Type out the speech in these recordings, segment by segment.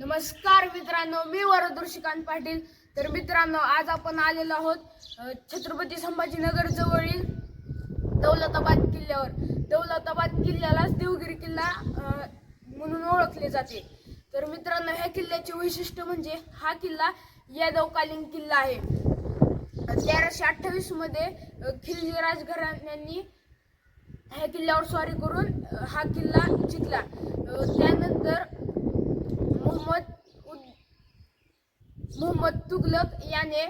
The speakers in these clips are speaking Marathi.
नमस्कार मित्रांनो मी वरदूर श्रीकांत पाटील. तर मित्रांनो आज आपण आलेलो आहोत छत्रपती संभाजीनगर जवळील दौलताबाद किल्ल्यावर. दौलताबाद किल्ल्यालाच देवगिरी किल्ला म्हणून ओळखले जाते. तर मित्रांनो ह्या किल्ल्याचे वैशिष्ट्य म्हणजे हा किल्ला यादवकालीन किल्ला आहे. तेराशे अठ्ठावीसमध्ये अ, राजघराण्यांनी ह्या किल्ल्यावर स्वारी करून हा किल्ला जिंकला. त्यानंतर मोहम्मद उद- मोहम्मद तुगलक याने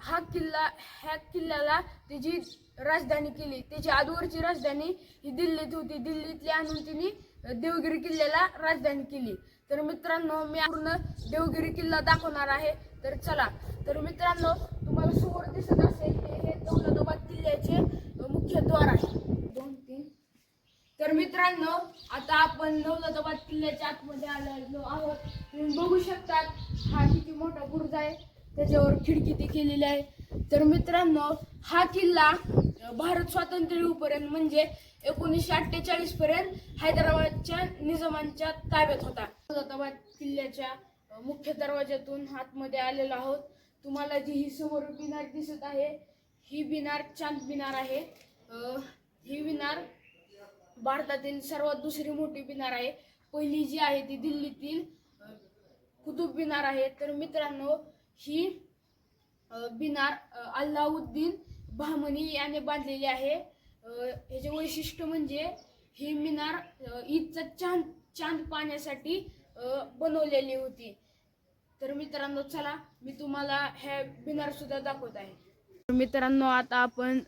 हा किल्ला ह्या किल्ल्याला त्याची राजधानी केली. त्याची आदवरची राजधानी ही दिल्लीत होती. दिल्लीतली आणून तिने देवगिरी किल्ल्याला राजधानी केली. तर मित्रांनो मी पूर्ण देवगिरी किल्ला दाखवणार आहे. तर चला. तर मित्रांनो तुम्हाला समोर दिसत असेल हे हे दौलताबाद किल्ल्याचे अ, मुख्य द्वार आहे दोन तीन तर मित्रांनो आता आपण दौलताबाद किल्ल्याच्या आतमध्ये आलेलो आहोत. तुम्ही बघू शकतात हा किती मोठा बुर्ज आहे. त्याच्यावर खिडकी ती केलेली आहे. तर मित्रांनो हा किल्ला भारत स्वातंत्र्यऊपर्यंत म्हणजे एकोणीसशे अठ्ठेचाळीस पर्यंत हैदराबादच्या निजामांच्या ताब्यात होता. दौलताबाद किल्ल्याच्या मुख्य दरवाज्यातून आतमध्ये आलेलो आहोत. तुम्हाला जी ही समोर बिनार दिसत आहे ही बिनार चांद बिनार आहे. ही बिनार भारतातील सर्वात दुसरी मोठी बिनार आहे. पहिली जी आहे ती दिल्लीतील कुतुब बिनार आहे. तर मित्रांनो ही मिनार बिनार अल्लाउद्दीन बहामनी याने बांधलेली आहे. ह्याचे वैशिष्ट्य म्हणजे ही मिनार ईदचा चांद चांद पाहण्यासाठी बनवलेली होती. तर मित्रांनो चला मी तुम्हाला ह्या बिनार सुद्धा दाखवत आहे. मित्रांनो आता आपण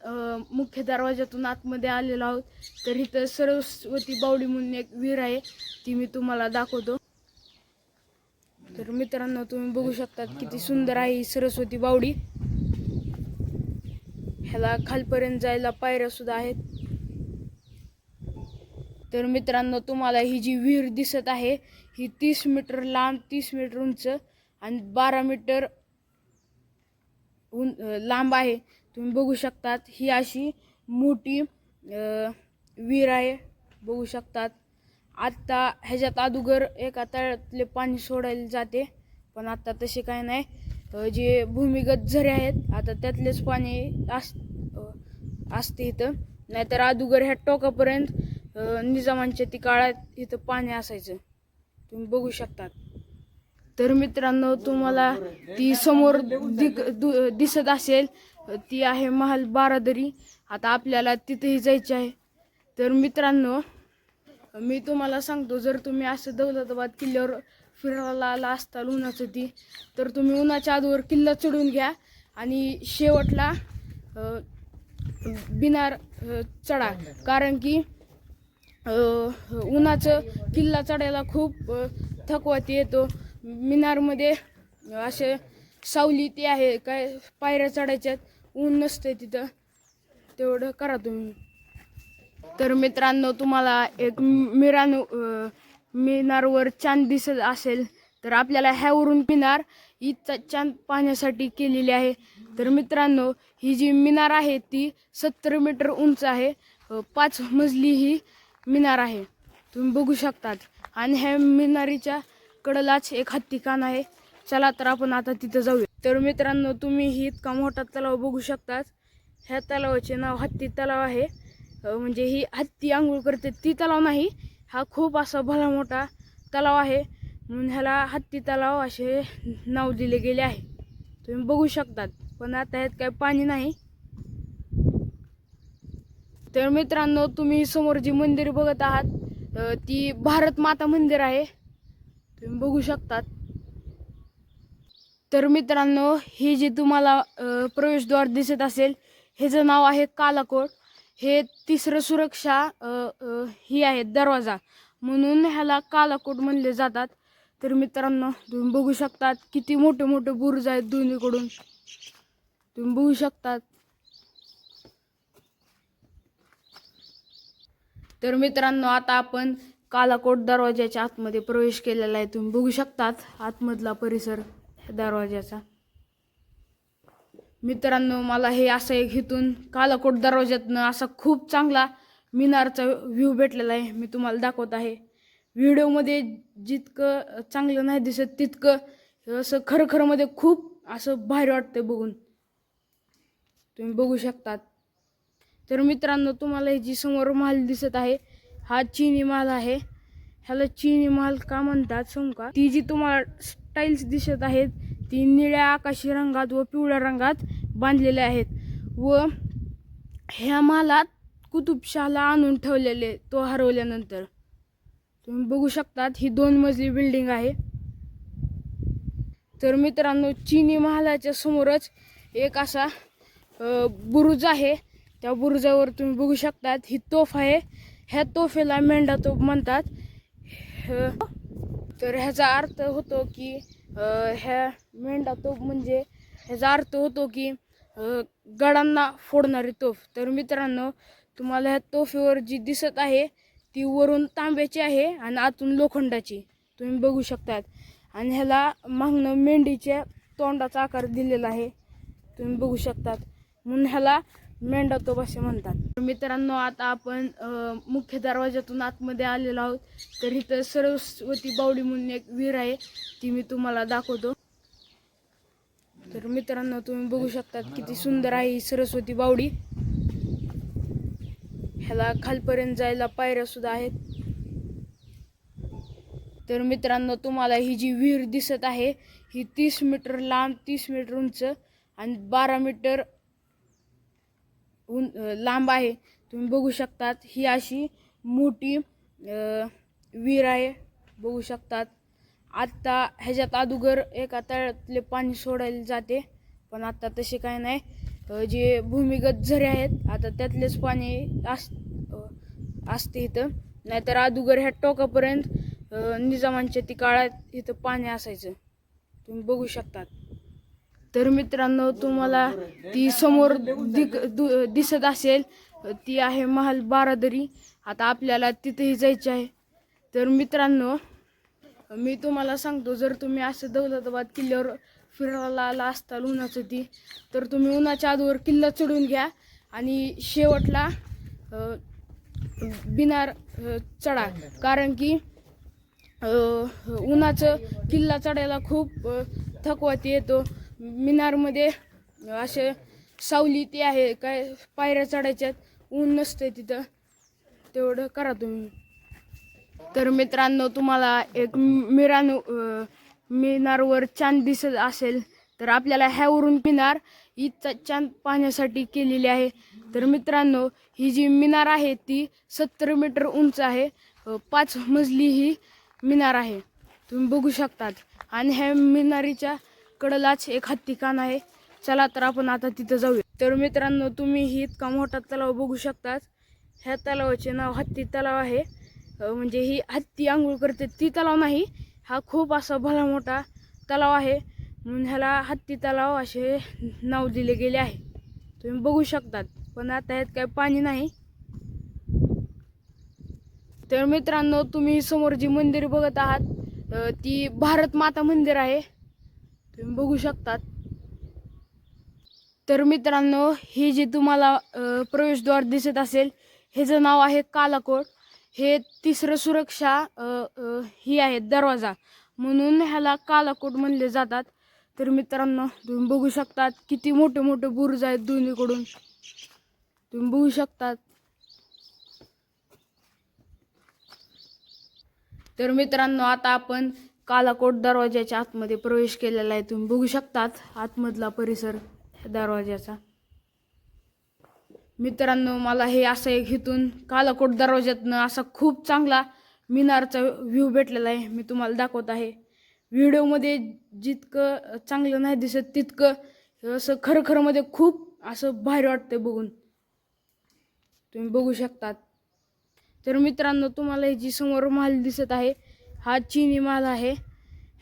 मुख्य दरवाज्यातून आतमध्ये आलेलो आहोत. तर इथं सरस्वती बावडी म्हणून एक विहीर आहे ती मी तुम्हाला दाखवतो. तर मित्रांनो तुम्ही बघू शकतात किती सुंदर आहे ही सरस्वती बावडी. ह्याला खालपर्यंत जायला पायऱ्या सुद्धा आहेत. तर मित्रांनो तुम्हाला ही जी विहीर दिसत आहे ही तीस मीटर लांब तीस मीटर उंच आणि बारा मीटर उन लांब आहे. तुम्ही बघू शकतात ही अशी मोठी विहीर आहे. बघू शकतात. आत्ता ह्याच्यात अगोदर एका तळ्यातले पाणी सोडायला जाते पण आत्ता तसे काय नाही. जे भूमिगत झरे आहेत आता त्यातलेच पाणी अस असते इथं. नाहीतर अगोदर ह्या टोकापर्यंत निजामांच्या ती काळात इथं पाणी असायचं. तुम्ही बघू शकतात. तर मित्रांनो तुम्हाला ती समोर दिक दु- दिसत असेल ती आहे महाल बारादरी. आता आपल्याला तिथेही जायचे आहे. तर मित्रांनो मी तुम्हाला सांगतो जर तुम्ही असं दौलताबाद किल्ल्यावर फिरायला आला असताल उन्हाचं ती तर तुम्ही उन्हाच्या आधीवर किल्ला चढून घ्या आणि शेवटला बिनार चढा. कारण की उन्हाचं किल्ला चढायला खूप थकवाती येतो. मिनारमध्ये असे सावली ते आहे काय पायऱ्या चढायच्यात ऊन नसते तिथं. तेवढं करा तुम्ही. तर मित्रांनो तुम्हाला एक मिरान मिनारवर चांद दिसत असेल तर आपल्याला ह्यावरून मिनार ईदचा चांद पाहण्यासाठी केलेली आहे. तर मित्रांनो ही जी मिनार आहे ती सत्तर मीटर उंच आहे. पाच मजली ही मिनार आहे. तुम्ही बघू शकतात. आणि ह्या मिनारीच्या कडलाच एक हत्ती कान आहे. चला तर आपण आता तिथं जाऊया. तर मित्रांनो तुम्ही ही इतका मोठा तलाव बघू शकतात. ह्या तलावाचे नाव हत्ती तलाव आहे. म्हणजे ही हत्ती आंघोळ करते ती तलाव नाही. हा खूप असा भला मोठा तलाव आहे. म्हणून ह्याला हत्ती तलाव असे नाव दिले गेले आहे. तुम्ही बघू शकतात. पण आता ह्यात काही पाणी नाही. तर मित्रांनो तुम्ही समोर जी मंदिर बघत आहात ती भारत माता मंदिर आहे. तुम्ही बघू शकतात. तर मित्रांनो हे जे तुम्हाला प्रवेशद्वार दिसत असेल ह्याचं नाव आहे कालाकोट. हे तिसरं सुरक्षा ही आहे दरवाजा. म्हणून ह्याला कालाकोट म्हणले जातात. तर मित्रांनो तुम्ही बघू शकतात किती मोठे मोठे बुरुज आहेत दोन्हीकडून. तुम्ही बघू शकतात. तर मित्रांनो आता आपण कालाकोट दरवाज्याच्या आतमध्ये प्रवेश केलेला आहे. तुम्ही बघू शकतात आतमधला परिसर दरवाज्याचा. मित्रांनो मला हे असं एक इथून कालाकोट दरवाज्यातनं असा खूप चांगला मिनारचा व्ह्यू भेटलेला आहे. मी तुम्हाला दाखवत आहे. व्हिडिओमध्ये जितकं चांगलं नाही दिसत तितकं असं खरखरमध्ये मध्ये खूप असं भारी वाटतं बघून. तुम्ही बघू शकतात. तर मित्रांनो तुम्हाला ही जी समोर महाल दिसत आहे हा चिनी महाल आहे. ह्याला चिनी महाल का म्हणतात सांगू ती जी तुम्हाला स्टाईल्स दिसत आहेत ती निळ्या आकाशी रंगात व पिवळ्या रंगात बांधलेल्या आहेत. व ह्या महालात कुतुबशाला आणून ठेवलेले तो हरवल्यानंतर. तुम्ही बघू शकतात ही दोन मजली बिल्डिंग आहे. तर मित्रांनो चिनी महालाच्या समोरच एक असा बुरुज आहे. त्या बुरुजावर तुम्ही बघू शकतात ही तोफ आहे. ह्या तोफेला मेंढा तोफ म्हणतात. ह- तर ह्याचा अर्थ होतो की ह्या मेंढा तोफ म्हणजे ह्याचा अर्थ होतो की गडांना फोडणारी तोफ. तर मित्रांनो तुम्हाला ह्या तोफेवर जी दिसत आहे ती वरून तांब्याची आहे आणि आतून लोखंडाची. तुम्ही बघू शकतात. आणि ह्याला मागणं मेंढीच्या तोंडाचा आकार दिलेला आहे. तुम्ही बघू शकतात. म्हणून ह्याला मेंढातोप असे म्हणतात. तर मित्रांनो आता आपण मुख्य दरवाज्यातून आतमध्ये आलेलो आहोत. तर इथं सरस्वती बावडी म्हणून एक विहीर आहे ती मी तुम्हाला दाखवतो. तर मित्रांनो तुम्ही बघू शकतात किती सुंदर आहे ही सरस्वती बावडी. ह्याला खालपर्यंत जायला पायऱ्या सुद्धा आहेत. तर मित्रांनो तुम्हाला ही जी विहीर दिसत आहे ही तीस मीटर लांब तीस मीटर उंच आणि बारा मीटर उं लांब आहे. तुम्ही बघू शकतात ही अशी मोठी विहीर आहे. बघू शकतात. आत्ता ह्याच्यात अगोदर एका तळ्यातले पाणी सोडायला जाते पण आत्ता तसे काय नाही. जे भूमिगत झरे आहेत आता त्यातलेच पाणी अस असते इथं. नाहीतर अगोदर ह्या टोकापर्यंत निजामांच्या ती काळात इथं पाणी असायचं. तुम्ही बघू शकतात. तर मित्रांनो तुम्हाला ती समोर दिक दु- दिसत असेल ती आहे महाल बारादरी. आता आपल्याला तिथेही जायचे आहे. तर मित्रांनो मी तुम्हाला सांगतो जर तुम्ही असं दौलताबाद किल्ल्यावर फिरायला आला असताल उन्हाचं ती तर तुम्ही उन्हाच्या आधीवर किल्ला चढून घ्या आणि शेवटला बिनार चढा. कारण की उन्हाचं किल्ला चढायला खूप थकवाती येतो. मिनारमध्ये असे सावली ते आहे काय पायऱ्या चढायच्यात ऊन नसतं तिथं. तेवढं करा तुम्ही. तर मित्रांनो तुम्हाला एक मिरान मिनारवर चांद दिसत असेल तर आपल्याला ह्यावरून मिनार ही चांद पाहण्यासाठी केलेली आहे. तर मित्रांनो ही जी मिनार आहे ती सत्तर मीटर उंच आहे. पाच मजली ही मिनार आहे. तुम्ही बघू शकतात. आणि ह्या मिनारीच्या कडलाच एक हत्ती कान आहे. चला तर आपण आता तिथं जाऊया. तर मित्रांनो तुम्ही ही इतका मोठा तलाव बघू शकतात. ह्या तलावाचे नाव हत्ती तलाव आहे. म्हणजे ही हत्ती आंघोळ करते ती तलाव नाही. हा खूप असा भला मोठा तलाव आहे. म्हणून ह्याला हत्ती तलाव असे नाव दिले गेले आहे. तुम्ही बघू शकतात. पण आता ह्यात काही पाणी नाही. तर मित्रांनो तुम्ही समोर जी मंदिर बघत आहात ती भारत माता मंदिर आहे. तुम्ही बघू शकतात. तर मित्रांनो ही जी तुम्हाला प्रवेशद्वार दिसत असेल ह्याचं नाव आहे कालाकोट. हे तिसरं सुरक्षा ही आहे दरवाजा. म्हणून ह्याला कालाकोट म्हणले जातात. तर मित्रांनो तुम्ही बघू शकतात किती मोठे मोठे बुरुज आहेत दोन्हीकडून. तुम्ही बघू शकतात. तर मित्रांनो आता आपण कालाकोट दरवाज्याच्या आतमध्ये प्रवेश केलेला आहे. तुम्ही बघू शकतात आतमधला परिसर दरवाज्याचा. दरवाजाचा मित्रांनो मला हे असं एक इथून कालाकोट दरवाज्यातनं असा खूप चांगला मिनारचा व्ह्यू भेटलेला आहे. मी तुम्हाला दाखवत आहे. व्हिडिओमध्ये जितकं चांगलं नाही दिसत तितकं असं खरखरमध्ये मध्ये खूप असं भारी वाटतं बघून. तुम्ही बघू शकतात. तर मित्रांनो तुम्हाला ही जी समोर महाल दिसत आहे हा चिनी महाल आहे.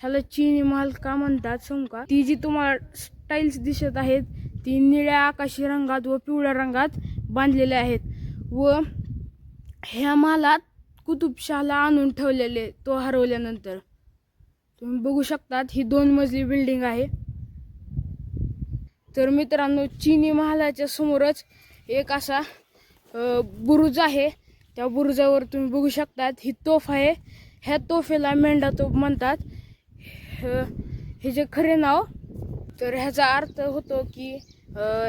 ह्याला चिनी महाल का म्हणतात सांगू ती जी तुम्हाला स्टाईल्स दिसत आहेत ती निळ्या आकाशी रंगात व पिवळ्या रंगात बांधलेल्या आहेत. व ह्या महालात कुतुबशाहला आणून ठेवलेले तो हरवल्यानंतर. तुम्ही बघू शकतात ही दोन मजली बिल्डिंग आहे. तर मित्रांनो चिनी महालाच्या समोरच एक असा बुरुज आहे. त्या बुरुजावर तुम्ही बघू शकतात ही तोफ आहे. ह्या तोफेला मेंढा तोफ म्हणतात ह- हे जे खरे नाव तर ह्याचा अर्थ होतो की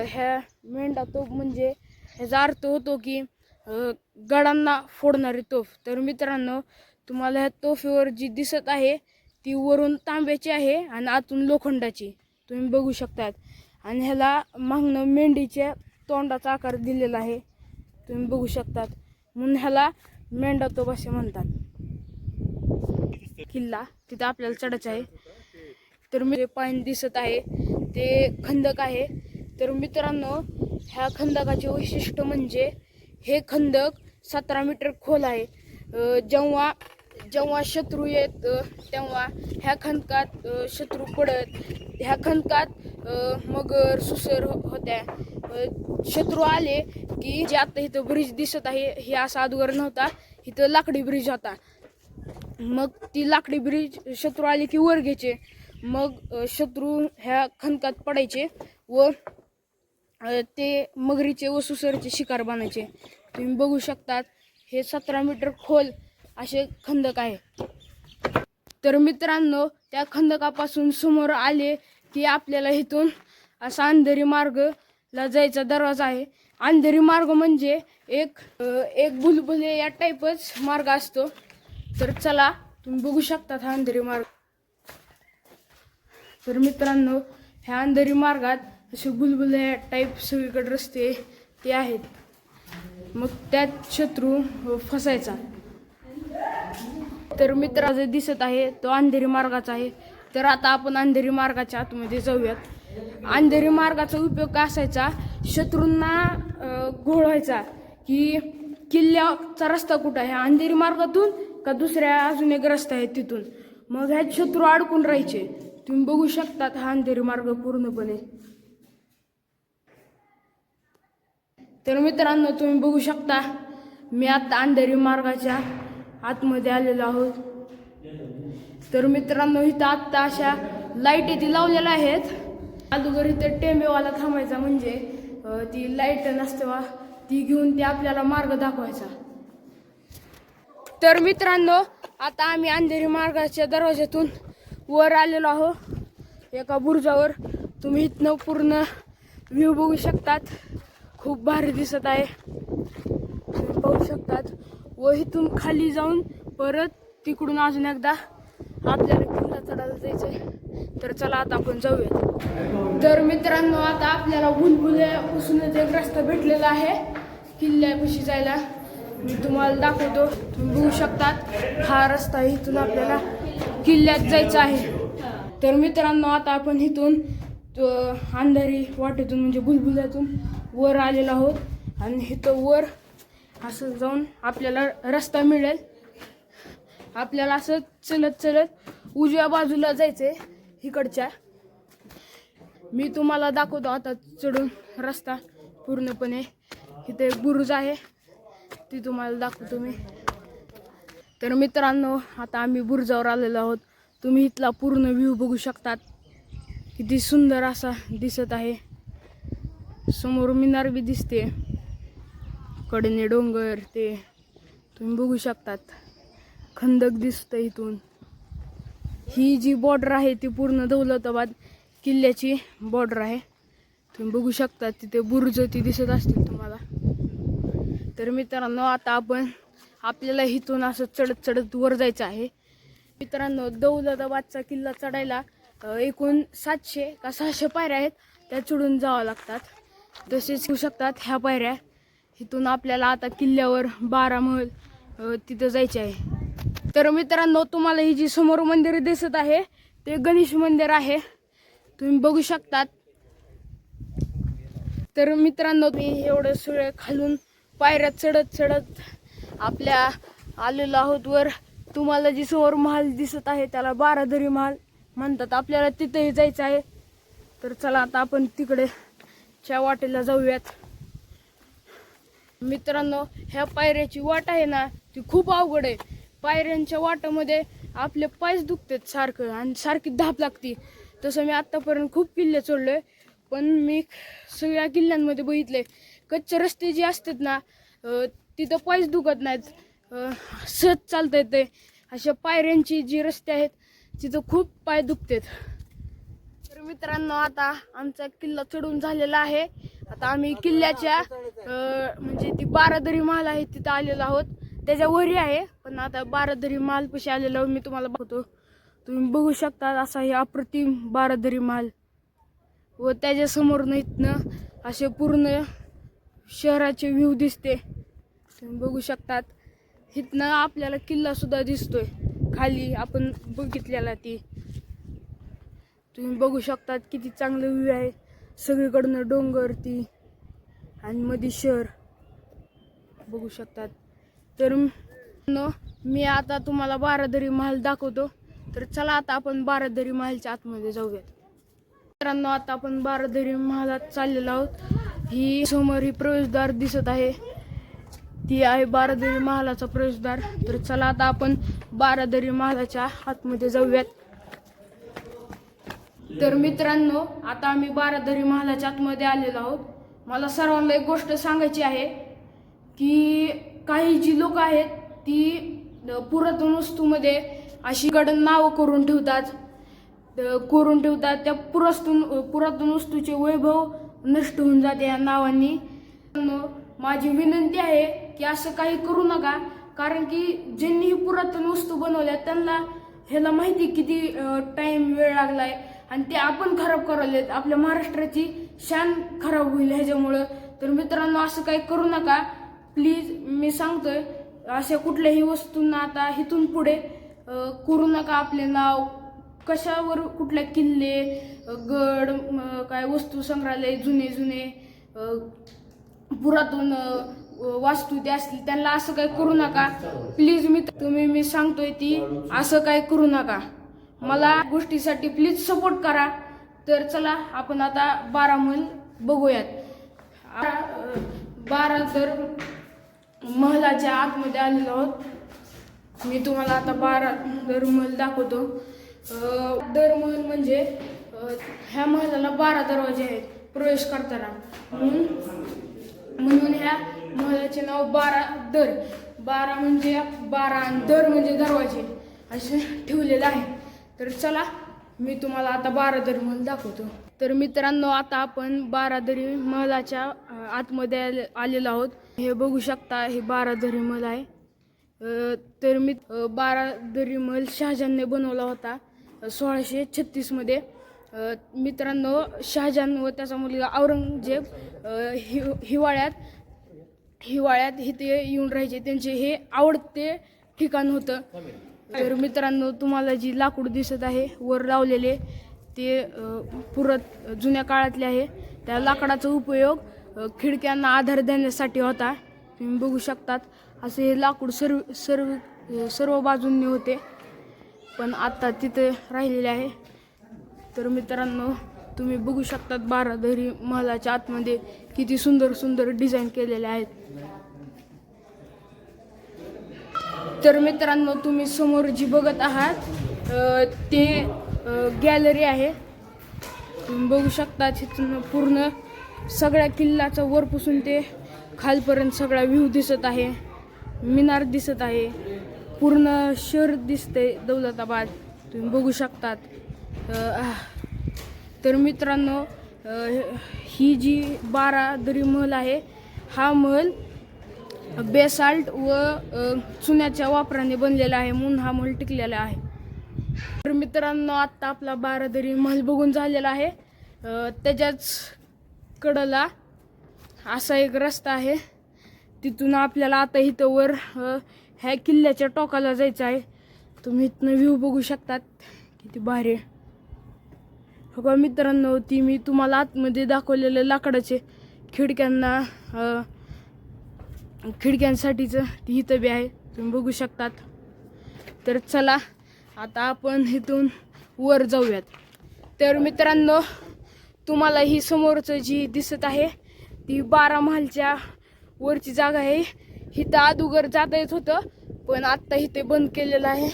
ह्या मेंढा तोफ म्हणजे ह्याचा अर्थ होतो की गडांना फोडणारी तोफ. तर मित्रांनो तुम्हाला ह्या तोफेवर जी दिसत आहे ती वरून तांब्याची आहे आणि आतून लोखंडाची. तुम्ही बघू शकतात. आणि ह्याला मागणं मेंढीच्या तोंडाचा आकार दिलेला आहे. तुम्ही बघू शकतात. म्हणून ह्याला मेंढा तोफ असे म्हणतात. किल्ला तिथं आपल्याला चढायचं आहे. तर मी पाणी दिसत आहे ते खंदक आहे. तर मित्रांनो ह्या खंदकाचे वैशिष्ट्य म्हणजे हे खंदक सतरा मीटर खोल आहे. जेव्हा जेव्हा शत्रू येत तेव्हा ह्या खंदकात शत्रू पडत ह्या खंदकात मगर सुसर हो- होत्या. शत्रू आले की जे आता इथं ब्रिज दिसत आहे हे असा अदगर नव्हता. इथं लाकडी ब्रिज होता. मग ती लाकडी ब्रिज शत्रू आले की वर घ्यायचे. मग शत्रू ह्या खंदकात पडायचे. व ते मगरीचे व सुसरचे शिकार बनायचे. तुम्ही बघू शकतात हे सतरा मीटर खोल असे खंदक आहे. तर मित्रांनो त्या खंदकापासून समोर आले की आपल्याला इथून असा अंधेरी मार्गला जायचा दरवाजा आहे. अंधेरी मार्ग म्हणजे एक एक बुलबुले या टाईपच मार्ग असतो. तर चला तुम्ही बघू शकता हा अंधेरी मार्ग. तर मित्रांनो ह्या अंधेरी मार्गात असे बुलबुले टाईप सगळीकडे रस्ते ते आहेत. मग त्यात शत्रू फसायचा. तर मित्रा जे दिसत आहे तो अंधेरी मार्गाचा आहे. तर आता आपण अंधेरी मार्गाच्या आतमध्ये जाऊयात. अंधेरी मार्गाचा उपयोग काय असायचा? शत्रूंना अ, घोळवायचा की किल्ल्याचा रस्ता कुठं आहे? अंधेरी मार्गातून का दुसऱ्या अजून एक रस्ता आहे तिथून. मग ह्यात शत्रू अडकून राहायचे. तुम्ही बघू शकतात हा अंधेरी मार्ग पूर्णपणे. तर मित्रांनो तुम्ही बघू शकता मी आता अंधेरी मार्गाच्या आतमध्ये आलेलो आहोत. तर मित्रांनो इथं आत्ता अशा लाइट इथे लावलेल्या आहेत. अगोदर इथं टेंबेवाला थांबायचा म्हणजे ती लाइट नसते वा ती घेऊन ते आपल्याला मार्ग दाखवायचा. तर मित्रांनो आता आम्ही अंधेरी मार्गाच्या दरवाज्यातून वर आलेलो आहोत एका बुरुजावर. तुम्ही इथनं पूर्ण व्ह्यू बघू शकतात. खूप भारी दिसत आहे. तुम्ही पाहू शकतात. व इथून खाली जाऊन परत तिकडून अजून एकदा आपल्याला किल्ला चढायला जायचंय. तर चला आता आपण जाऊया तर मित्रांनो आता आपल्याला बुलबुल्यापासूनच एक रस्ता भेटलेला आहे. किल्ल्यापाशी जायला. मी तुम्हाला दाखवतो. तुम्ही बघू शकतात हा रस्ता इथून आपल्याला किल्ल्यात जायचं आहे. तर मित्रांनो आता आपण इथून अंधारी वाटेतून म्हणजे बुलबुल्यातून वर आलेलो आहोत. आणि इथं वर असं जाऊन आपल्याला रस्ता मिळेल. आपल्याला असं चलत चलत उजव्या बाजूला जायचंय इकडच्या. मी तुम्हाला दाखवतो आता चढून रस्ता पूर्णपणे. इथे बुरुज आहे. ती तुम्हाला दाखवतो मी. तर मित्रांनो आता आम्ही बुरुजावर आलेलो आहोत. तुम्ही इथला पूर्ण व्ह्यू बघू शकतात. किती सुंदर असा दिसत आहे. समोर मिनार बी दिसते. कडेने डोंगर ते. तुम्ही बघू शकतात. खंदक दिसतं इथून. ही जी बॉर्डर आहे ती पूर्ण दौलताबाद किल्ल्याची बॉर्डर आहे. तुम्ही बघू शकता तिथे बुरुज ती दिसत असतील तर मित्रांनो आता आपण आपल्याला इथून असं चढत चढत वर जायचं आहे. मित्रांनो दौलताबादचा किल्ला चढायला एकूण सातशे का सहाशे पायऱ्या आहेत. त्या चढून जावं लागतात. तसेच होऊ शकतात ह्या पायऱ्या. इथून आपल्याला आता किल्ल्यावर बारा महल तिथं जायचे आहे. तर मित्रांनो तुम्हाला ही जी समोर मंदिर दिसत आहे ते गणेश मंदिर आहे. तुम्ही बघू शकतात. तर मित्रांनो मी एवढं सगळं खालून पायऱ्या चढत चढत आपल्या आलेलो आहोत वर. तुम्हाला जी समोर महाल दिसत आहे त्याला बारादरी महाल म्हणतात. आपल्याला तिथेही जायचं आहे. तर चला आता आपण तिकडे च्या वाटेला जाऊयात. मित्रांनो ह्या पायऱ्याची वाट आहे ना ती खूप अवघड आहे. पायऱ्यांच्या वाटामध्ये आपले पायच दुखतात सारखं आणि सारखी धाप लागती. तसं मी आत्तापर्यंत खूप किल्ले आहे पण मी सगळ्या किल्ल्यांमध्ये बघितले. कच्चे रस्ते जे असतात ना तिथं पायच दुखत नाहीत. सहज चालता येते अशा पायऱ्यांची जी रस्ते आहेत तिथं खूप पाय दुखतात. तर मित्रांनो आता आमचा किल्ला चढून झालेला आहे. आता आम्ही किल्ल्याच्या म्हणजे ती बारादरी महाल आहे तिथं आलेलो आहोत. त्याच्या वरी आहे पण आता बारादरी महाल पशी आलेलो मी तुम्हाला बघतो. तुम्ही बघू शकता असा हे अप्रतिम बारादरी महाल व त्याच्यासमोर इथनं असे पूर्ण शहराचे व्ह्यू दिसते. तुम्ही बघू शकतात. इथनं आपल्याला किल्ला सुद्धा दिसतोय. खाली आपण बघितलेला ती. तुम्ही बघू शकतात किती चांगलं व्ह्यू आहे. सगळीकडनं डोंगर ती आणि मध्ये शहर. बघू शकतात. तर न मी आता तुम्हाला बारादरी महाल दाखवतो. तर चला आता आपण बारादरी महालच्या आतमध्ये जाऊयात. मित्रांनो आता आपण बारादरी महालात चाललेलो आहोत. ही समोर ही प्रवेशद्वार दिसत आहे. ती आहे बारादरी महालाचा प्रवेशद्वार. तर चला आता आपण बारादरी महालाच्या आतमध्ये जाऊयात. तर मित्रांनो आता आम्ही बारादरी महालाच्या आतमध्ये आलेलो आहोत. मला सर्वांना एक गोष्ट सांगायची आहे की काही जी लोक आहेत ती पुरातन वस्तूमध्ये अशी कडन नावं करून ठेवतात. करून ठेवतात त्या पुरातन पुरातन वस्तूचे वैभव नष्ट होऊन जाते या नावांनी. माझी विनंती आहे की असं काही करू नका कारण की ज्यांनी ही पुरातन वस्तू बनवल्या त्यांना ह्याला माहिती किती टाइम वेळ लागलाय. आणि ते आपण खराब करायलेत. आपल्या महाराष्ट्राची शान खराब होईल ह्याच्यामुळं. तर मित्रांनो असं काही करू नका. प्लीज मी सांगतोय अशा कुठल्याही वस्तूंना आता इथून पुढे करू नका आपले नाव. कशावर कुठल्या किल्ले गड काय वस्तू संग्रहालय जुने जुने पुरातन वास्तू ते असतील त्यांना असं काही करू नका. प्लीज मी तुम्ही मी सांगतोय ती असं काही करू नका. मला गोष्टीसाठी प्लीज सपोर्ट करा. तर चला आपण आता बारा महल बघूयात बारा तर महलाच्या आतमध्ये आलेलो आहोत. मी तुम्हाला आता बारा दर महल दाखवतो. दरमहल म्हणजे ह्या महलाला बारा दरवाजे आहेत प्रवेश करताना. म्हणून म्हणून ह्या महलाचे नाव बारा दर. बारा म्हणजे बारा आणि दर म्हणजे दरवाजे. असे ठेवलेलं आहे. तर चला मी तुम्हाला आता बारा दरी महल दाखवतो. तर मित्रांनो आता आपण बारादरी महलाच्या आतमध्ये आले आलेलो आहोत. हे बघू शकता हे बारा दरी महल आहे. तर मी बारा दरी महल शहाजहानने बनवला होता. सोळाशे छत्तीसमध्ये मित्रांनो शहाजहान व त्याचा मुलगा औरंगजेब हि हिवाळ्यात हिवाळ्यात इथे येऊन राहायचे. त्यांचे हे आवडते ठिकाण होतं. तर मित्रांनो तुम्हाला जी लाकूड दिसत आहे वर लावलेले ते पुरत जुन्या काळातले आहे. त्या लाकडाचा उपयोग खिडक्यांना आधार देण्यासाठी होता. तुम्ही बघू शकतात असे हे लाकूड सर्व सर्व सर्व बाजूंनी होते. पण आता तिथे राहिलेले आहे. तर मित्रांनो तुम्ही बघू शकतात बारादरी महलाच्या आतमध्ये किती सुंदर सुंदर डिझाईन केलेले आहेत. तर मित्रांनो तुम्ही समोर जी बघत आहात ते गॅलरी आहे. तुम्ही बघू शकता तिथून पूर्ण सगळ्या किल्ल्याचा वरपासून ते खालपर्यंत सगळा व्ह्यू दिसत आहे. मिनार दिसत आहे. पूर्ण शहर दिसते दौलताबाद. तुम्ही बघू शकतात. तर मित्रांनो ही जी बारा दरी महल आहे हा महल बेसाल्ट व चुन्याच्या वापराने बनलेला आहे म्हणून हा महल टिकलेला आहे. तर मित्रांनो आत्ता आपला बारादरी महल बघून झालेला आहे. त्याच्याच कडला असा एक रस्ता आहे. तिथून आपल्याला आता इथं वर ह्या किल्ल्याच्या टोकाला जायचं आहे. तुम्ही इथनं व्ह्यू बघू शकतात. किती भारी आहे. हो मित्रांनो ती मी तुम्हाला आतमध्ये दाखवलेलं लाकडाचे खिडक्यांना खिडक्यांसाठीचं ती इथं बी आहे. तुम्ही बघू शकतात. तर चला आता आपण इथून वर जाऊयात. तर मित्रांनो तुम्हाला ही समोरचं जी दिसत आहे ती बारा महालच्या वरची जागा आहे. इथं अदुगर जाता येत होतं पण आत्ता इथे बंद केलेलं आहे.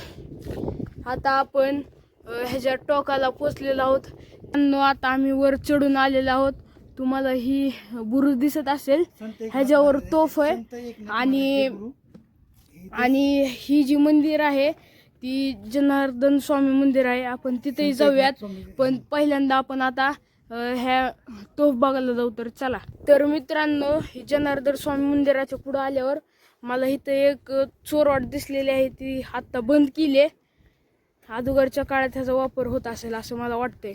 आता आपण ह्याच्या टोकाला पोचलेलो आहोत. मित्रांनो, आता आम्ही वर चढून आलेलो आहोत. तुम्हाला ही बुरुज दिसत असेल. ह्याच्यावर तोफ आहे. आणि आणि ही जी मंदिर आहे ती जनार्दन स्वामी मंदिर आहे. आपण तिथेही जाऊयात. पण पहिल्यांदा आपण आता ह्या तोफ बघायला जाऊ तर चला. तर मित्रांनो हे जनार्दन स्वामी मंदिराच्या पुढं आल्यावर मला इथं एक चोरवाट दिसलेली आहे ती आत्ता बंद केली आहे. अगोदरच्या काळात ह्याचा वापर होत असेल असं मला वाटतंय.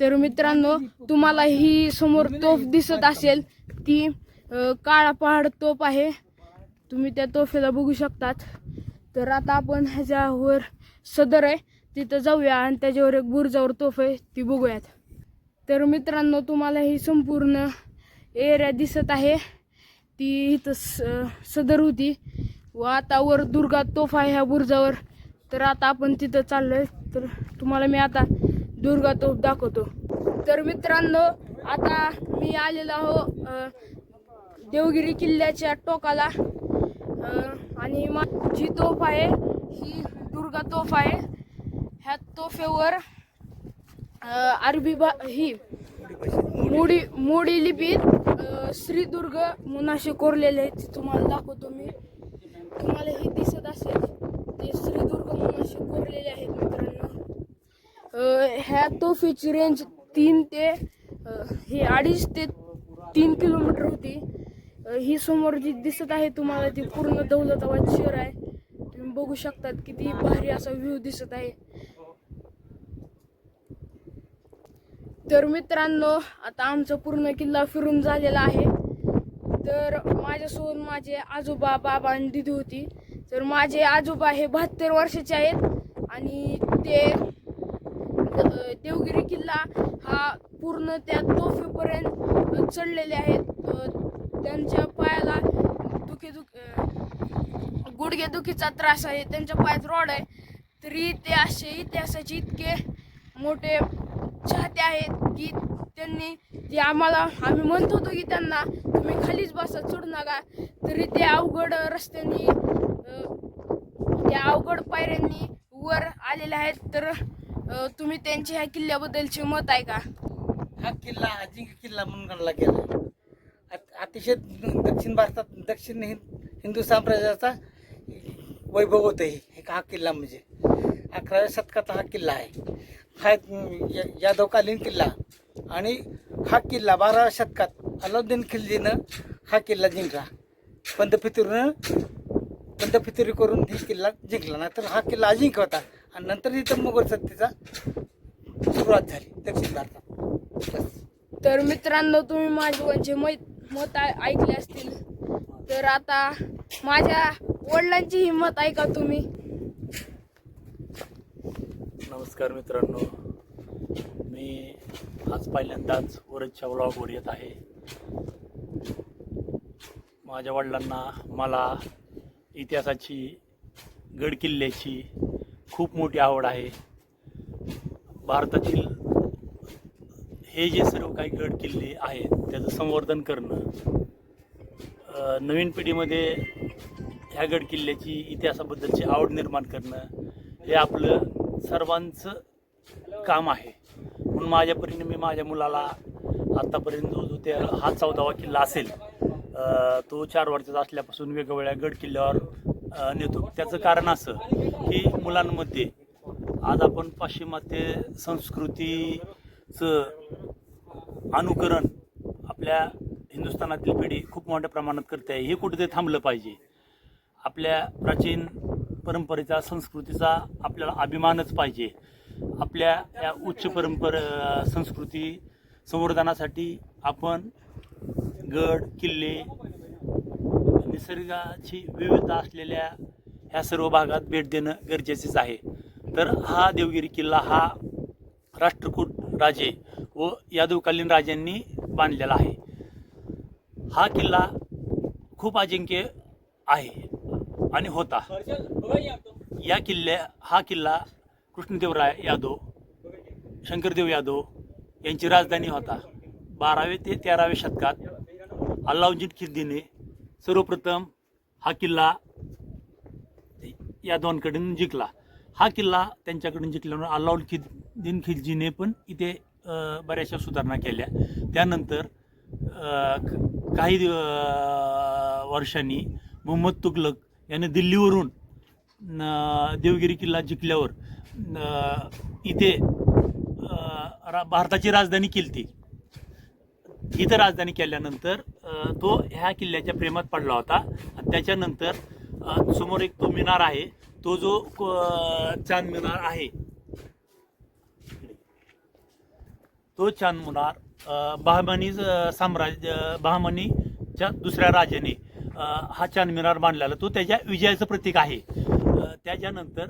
तर मित्रांनो तुम्हाला ही समोर तोफ दिसत असेल ती काळा पहाड तोफ आहे. तुम्ही त्या तोफेला बघू शकतात. तर आता आपण ह्याच्यावर सदर आहे तिथं जाऊया आणि त्याच्यावर एक बुरजावर तोफ आहे ती बघूयात. तर मित्रांनो तुम्हाला ही संपूर्ण एरिया दिसत आहे. ती इथं स सदर होती. व आता वर दुर्गा तोफ आहे ह्या बुर्जावर. तर आता आपण तिथं चाललोय. तर तुम्हाला मी आता दुर्गा तोफ दाखवतो. तर मित्रांनो आता मी आलेलो आहो देवगिरी किल्ल्याच्या टोकाला. आणि मा- जी तोफ आहे ही दुर्गा तोफ आहे. ह्या तोफेवर अरबी भा ही मोडी मोडी लिपीत श्रीदुर्ग मुनाशी कोरलेले आहेत ते तुम्हाला दाखवतो मी. तुम्हाला हे दिसत असेल ते श्रीदुर्ग मुनाशी कोरलेले आहेत मित्रांनो. ह्या तोफीची रेंज तीन ते ही अडीच ते तीन किलोमीटर होती. ही समोर जी दिसत आहे तुम्हाला ती पूर्ण दौलताबाद शहर आहे. तुम्ही बघू शकतात किती भारी असा व्ह्यू दिसत आहे. तर मित्रांनो आता आमचा पूर्ण किल्ला फिरून झालेला आहे. तर माझ्यासोबत माझे आजोबा बाबा आणि दिदी होती. तर माझे आजोबा हे बहात्तर वर्षाचे आहेत आणि ते देवगिरी किल्ला हा पूर्ण त्या तोफेपर्यंत चढलेले आहेत. त्यांच्या पायाला दुखी दुख अ, गुडघेदुखीचा त्रास आहे. त्यांच्या पायात रॉड आहे. तरी ते असे इतिहासाचे इतके मोठे चाहते आहेत की त्यांनी ते आम्हाला आम्ही म्हणत होतो की त्यांना तुम्ही खालीच बसा चढू नका. तरी ते अवघड रस्त्यांनी त्या अवघड पायऱ्यांनी वर आलेले आहेत. तर तुम्ही त्यांच्या ह्या किल्ल्याबद्दलचे मत आहे का? हा किल्ला अजिंक्य किल्ला म्हणून गणला गेला. अतिशय दक्षिण भारतात दक्षिण हिंदू साम्राज्याचा वैभव होतं हे एक हा किल्ला म्हणजे. अकराव्या शतकाचा हा किल्ला आहे. हा या- यादवकालीन किल्ला. आणि हा किल्ला बाराव्या शतकात अलाउद्दीन खिलजीनं हा किल्ला जिंकला. पंतफितुरीनं पंतफितुरी करून ही किल्ला जिंकला. नाही तर हा किल्ला अजिंक्य होता. आणि नंतर इथं मुघल सत्तेचा सुरुवात झाली दक्षिण भारतात. तर मित्रांनो तुम्ही माझे मत मत ऐ- ऐकले असतील तर आता माझ्या वडिलांची हिंमत ऐका तुम्ही. नमस्कार मित्रांनो. मी आज पहिल्यांदाच वरदच्या ब्लॉगवर येत आहे. माझ्या वडिलांना मला इतिहासाची गडकिल्ल्याची खूप मोठी आवड आहे. भारतातील हे जे सर्व काही गडकिल्ले आहेत त्याचं संवर्धन करणं. नवीन पिढीमध्ये ह्या गडकिल्ल्याची इतिहासाबद्दलची आवड निर्माण करणं हे आपलं सर्वांचं काम आहे. म्हणून माझ्या परीने मी माझ्या मुलाला आत्तापर्यंत जो जो त्या हा चौदावा किल्ला असेल तो चार वर्षाचा असल्यापासून वेगवेगळ्या गड किल्ल्यावर नेतो. त्याचं कारण असं की मुलांमध्ये आज आपण पाश्चिमात्य संस्कृतीचं अनुकरण आपल्या हिंदुस्थानातील पिढी खूप मोठ्या प्रमाणात करते आहे. हे कुठेतरी थांबलं पाहिजे. आपल्या प्राचीन परंपरेचा संस्कृतीचा आपल्याला अभिमानच पाहिजे. आपल्या या उच्च परंपर संस्कृती संवर्धनासाठी आपण गड किल्ले निसर्गाची विविधता असलेल्या ह्या सर्व भागात भेट देणं गरजेचेच आहे. तर हा देवगिरी किल्ला हा राष्ट्रकूट राजे व यादवकालीन राजांनी बांधलेला आहे. हा किल्ला खूप अजिंक्य आहे. आणि होता. या किल्ल्या हा किल्ला कृष्णदेवराय यादव शंकरदेव यादव यांची राजधानी होता. बारावे ते तेराव्या शतकात अल्लाउद्दीन खिद्दीने सर्वप्रथम हा किल्ला यादवांकडून जिंकला. हा किल्ला त्यांच्याकडून जिंकल्यामुळे अल्लाउल खिद्दीन खिलजीने पण इथे बऱ्याचशा सुधारणा केल्या. त्यानंतर काही दिव- वर्षांनी मोहम्मद तुगलक याने दिल्लीवरून देवगिरी किल्ला जिंकल्यावर इथे रा- भारताची राजधानी केली इथं राजधानी केल्यानंतर तो ह्या किल्ल्याच्या प्रेमात पडला होता. आणि त्याच्यानंतर समोर एक तो मिनार आहे. तो जो चांद मिनार आहे. तो चांद मिनार अ, बहामनी साम्राज्य बहामनीच्या दुसऱ्या राजाने हा चांद मिनार बांधलेला तो त्याच्या विजयाचं प्रतीक आहे. त्याच्यानंतर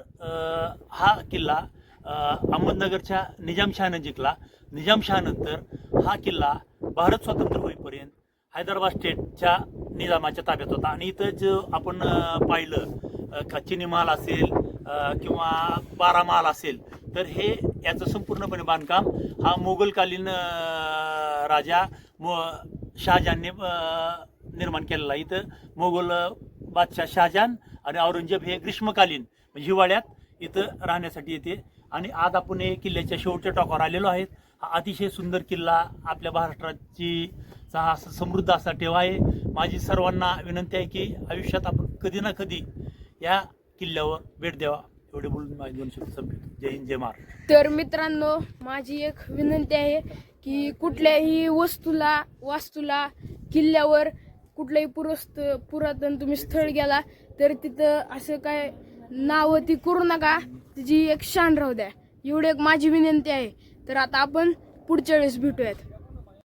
हा किल्ला अहमदनगरच्या निजामशहानं जिंकला. निजामशहानंतर हा किल्ला भारत स्वतंत्र होईपर्यंत हैदराबाद स्टेटच्या निजामाच्या ताब्यात होता. आणि इथं जो आपण पाहिलं अ, का चिनी महाल असेल किंवा बारा महाल असेल तर हे याचं संपूर्णपणे बांधकाम हा मोगलकालीन राजा मो शहाजहानने निर्माण केलेला इथं मोगल बादशाह शहाजहान आणि औरंगजेब हे ग्रीष्मकालीन म्हणजे हिवाळ्यात इथं राहण्यासाठी येते. आणि आज आपण हे किल्ल्याच्या शेवटच्या टॉकावर आलेलो आहेत. हा अतिशय सुंदर किल्ला आपल्या महाराष्ट्राची चा हा समृद्ध असा ठेवा आहे. माझी सर्वांना विनंती आहे की आयुष्यात आपण कधी ना कधी या किल्ल्यावर भेट द्यावा. एवढे बोलून माझी दोन शब्द संपवतो जय हिंद जय महाराष्ट्र. तर मित्रांनो माझी एक विनंती आहे की कुठल्याही वस्तूला वास्तूला किल्ल्यावर कुठलंही पुरस्त पुरातन तुम्ही स्थळ गेला तर तिथं असं काय नावं ती करू नका. तिची एक शान राहू द्या. एवढी एक माझी विनंती आहे. तर आता आपण पुढच्या वेळेस भेटूयात.